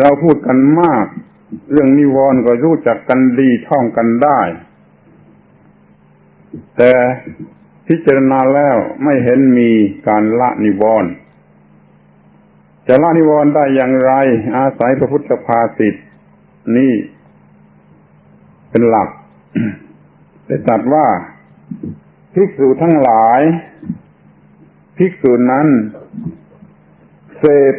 เราพูดกันมาก เรื่องนิวรณ์ก็รู้จักกันดีท่องกันได้ แต่พิจารณาแล้วไม่เห็นมีการละนิวรณ์จะละนิวรณ์ได้อย่างไร อาศัยพระพุทธภาษิตนี่เป็นหลักได้ตรัสว่าภิกษุทั้งหลายภิกษุนั้นเสพ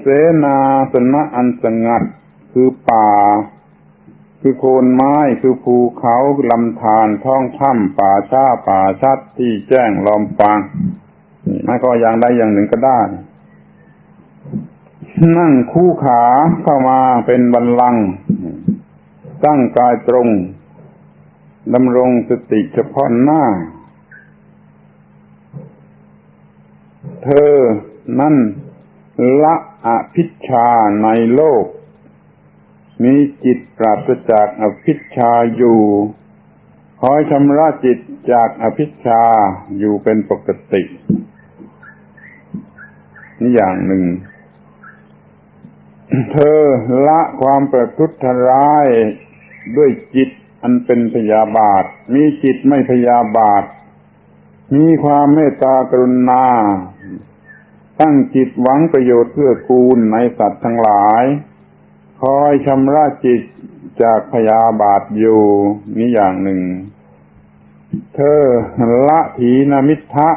เสนาสนะอันสงัด คือป่า คือโคนไม้คือภูเขาลำธารท้องถ้ำป่าช้าป่าชัดที่แจ้งลอมฟางไม่ก็อย่างใดอย่างหนึ่งก็ได้ นั่งคู่ขาเข้ามาเป็นบันลังตั้งกายตรงดำรงสติเฉพาะหน้า เธอนั่น ละอภิชาในโลก มีจิตปราศจากอภิชาอยู่ คอยชำระจิตจากอภิชาอยู่เป็นปกติ นี่อย่างหนึ่ง เธอละความประทุษร้ายด้วยจิตอันเป็นพยาบาท มีจิตไม่พยาบาท มีความเมตตากรุณา ตั้งจิตหวังประโยชน์เพื่อกูลในสัตว์ทั้งหลาย คอยชำระจิตจากพยาบาทอยู่นี่อย่างหนึ่ง เธอละถีนมิทะ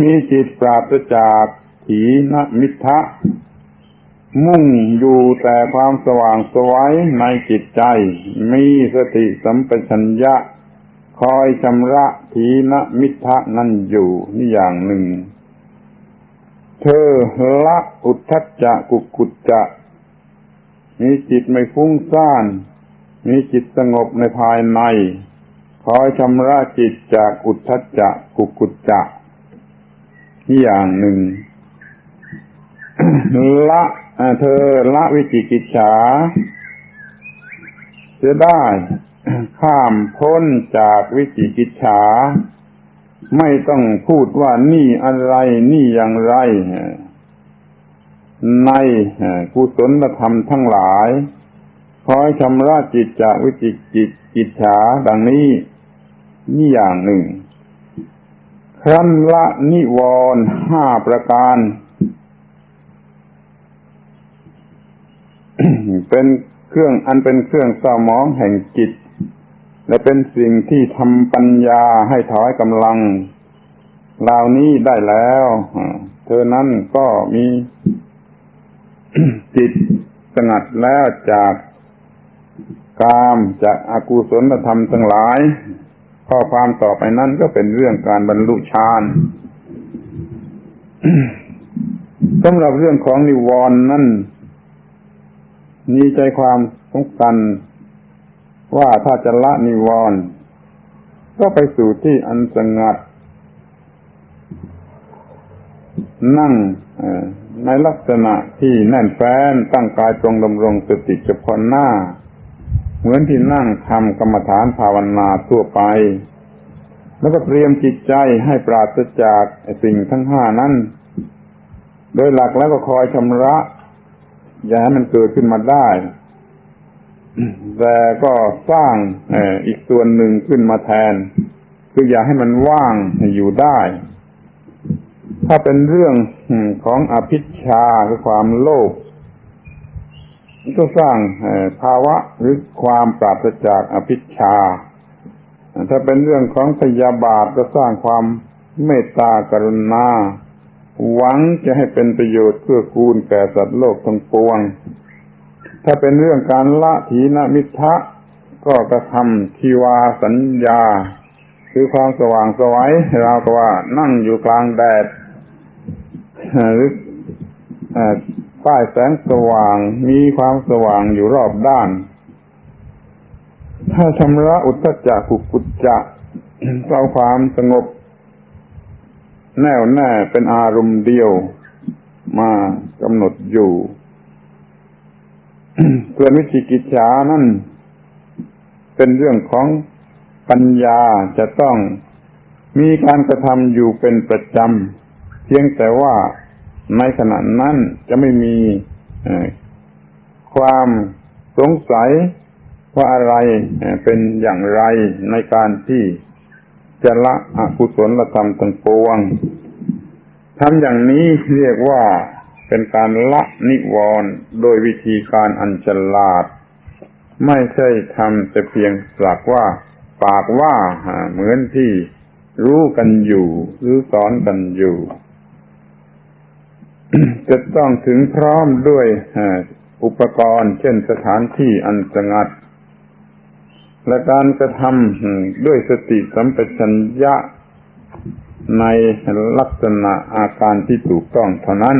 มีจิตปราศจากถีนมิทะมุ่งอยู่แต่ความสว่างสวัยในจิตใจ มีสติสัมปชัญญะ คอยชำระทีนมิทะนั่นอยู่นี่อย่างหนึ่ง เธอละอุทธัจจะกุกุจจะ มีจิตไม่ฟุ้งซ่าน มีจิตสงบในภายใน คอยชำระจิตจากอุทธัจจะกุกุจจะนี่อย่างหนึ่ง ละเธอละวิจิกิจฉาจะได้ข้ามพ้นจากวิจิกิจฉา ไม่ต้องพูดว่านี่อะไรนี่อย่างไรในกุศลธรรมทั้งหลายคอยชำระจิตจากวิจิกิจกิจฉาดังนี้ นี่อย่างหนึ่ง ครั้นละนิวรณ์ห้าประการ เป็นเครื่องอันเป็นเครื่องสมองแห่งจิต และเป็นสิ่งที่ทำปัญญาให้ถอยกำลังเหล่านี้ได้แล้วเธอนั้นก็มีจิตสงัดแล้วจากกามจากอากุศลธรรมทั้งหลาย ข้อความต่อไปนั้นก็เป็นเรื่องการบรรลุฌานสำหรับเรื่องของนิวรณ์นั้นมีใจความสำคัญ ว่าถ้าจะละนิวรณ์ก็ไปสู่ที่อันสงัด นั่งในลักษณะที่แน่นแฟ้นตั้งกายตรงดำรงสติเฉพาะหน้า เหมือนที่นั่งทำกรรมฐานภาวนาทั่วไป แล้วก็เตรียมจิตใจให้ปราศจากสิ่งทั้งห้านั้น โดยหลักแล้วก็คอยชำระ อย่าให้มันเกิดขึ้นมาได้ แต่ก็สร้างอีกส่วนหนึ่งขึ้นมาแทน คืออย่าให้มันว่างอยู่ได้ ถ้าเป็นเรื่องของอภิชาคือความโลภก็สร้างภาวะหรือความปราศจากอภิชา ถ้าเป็นเรื่องของพยาบาทก็สร้างความเมตตากรุณา หวังจะให้เป็นประโยชน์เพื่อกูลแก่สัตว์โลกทั้งปวง ถ้าเป็นเรื่องการละถีนมิทะก็กระทำทีวาสัญญา คือความสว่างสวัยเราก็ว่านั่งอยู่กลางแดดหรือป้ายแสงสว่างมีความสว่างอยู่รอบด้าน ถ้าชำระอุตจักกุกุจจะเอาความสงบ แน่วแน่เป็นอารมณ์เดียวมากำหนดอยู่ ส่วนวิจิกิจฉานั่นเป็นเรื่องของปัญญาจะต้องมีการกระทำอยู่เป็นประจำเพียงแต่ว่าในขณะนั้นจะไม่มีความสงสัยว่าอะไรเป็นอย่างไรในการที่จะละอกุศลธรรมทั้งปวงทำอย่างนี้เรียกว่า เป็นการละนิวรณ์โดยวิธีการอันฉลาด ไม่ใช่ทำแต่เพียงสักว่า ปากว่าเหมือนที่รู้กันอยู่หรือสอนกันอยู่ จะต้องถึงพร้อมด้วยอุปกรณ์ เช่นสถานที่อันสงัด และการกระทำด้วยสติสัมปชัญญะในลักษณะอาการที่ถูกต้องเท่านั้น